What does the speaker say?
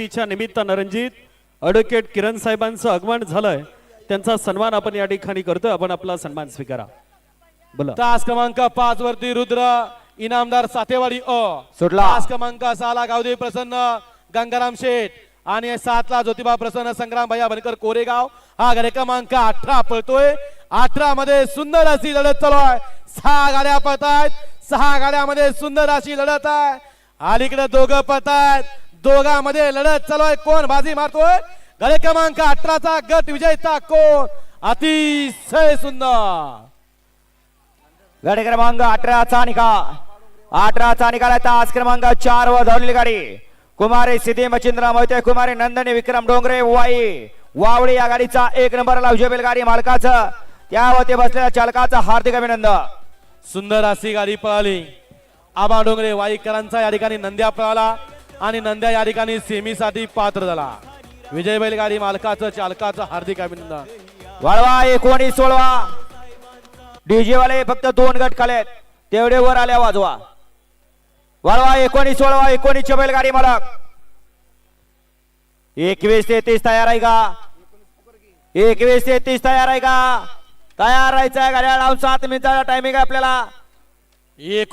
शर्यतीच्या निमित्तानं रणजित ॲडव्होकेट किरण साहेबांचं आगमन झालंय. त्यांचा सन्मान आपण या ठिकाणी करतोय. आपण आपला सन्मान स्वीकारा. बोला. तास क्रमांक पाच वरती रुद्र इनामदार सातेवाडी अ. सुटला. तास क्रमांक सहाला गावदेवी प्रसन्न गंगाराम शेठ. आणि सातला ज्योतिबा प्रसन्न संग्राम भैया बनकर कोरेगाव. हा गाडी क्रमांक अठरा पळतोय. अठरा मध्ये सुंदर अशी लढत चालू आहे. सहा गाड्या पळतायत. सहा गाड्यामध्ये सुंदर अशी लढत आहे. अलीकडे दोघं पळतायत. दोघांमध्ये लढत चालू आहे. कोण बाजी मारतोय? गाडी क्रमांक अठराचा गट विजयता कोण? अतिशय सुंदर. गाडी क्रमांक अठराचा निकाल. अठराचा निकाल आहे. तास क्रमांक चार वर धावलेली गाडी. कुमारी सिद्धी मच्छिंद्र मोहिते कुमारी नंदनी विक्रम डोंगरे वाई वावळी या गाडीचा एक नंबरला उजवेल गाडी मालकाचं. त्यावरती बसलेल्या चालकाचं हार्दिक अभिनंदन. सुंदर अशी गाडी पळाली. आबा डोंगरे वाईकरांचा या ठिकाणी नंद्या पळाला. आणि नंद्या या ठिकाणी सेमीसाठी पात्र झाला. विजय बैल गाडी मालकाचं चालकाचं हार्दिक अभिनंदन. वळवा एकोणीस सोळवा. डीजे वाले फक्त दोन गट खालेत. तेवढे वर आल्या वाजवा. वळवा एकोणीस सोळवा. एकोणीस बैलगाडी मालक. एकवीस तेहतीस तयार आहे का? एकवीस तेहतीस तयार आहे का? तयार राहायचं आहे गाड्या लावून सात मिनिटाचा टायमिंग आहे आपल्याला. एकोणीस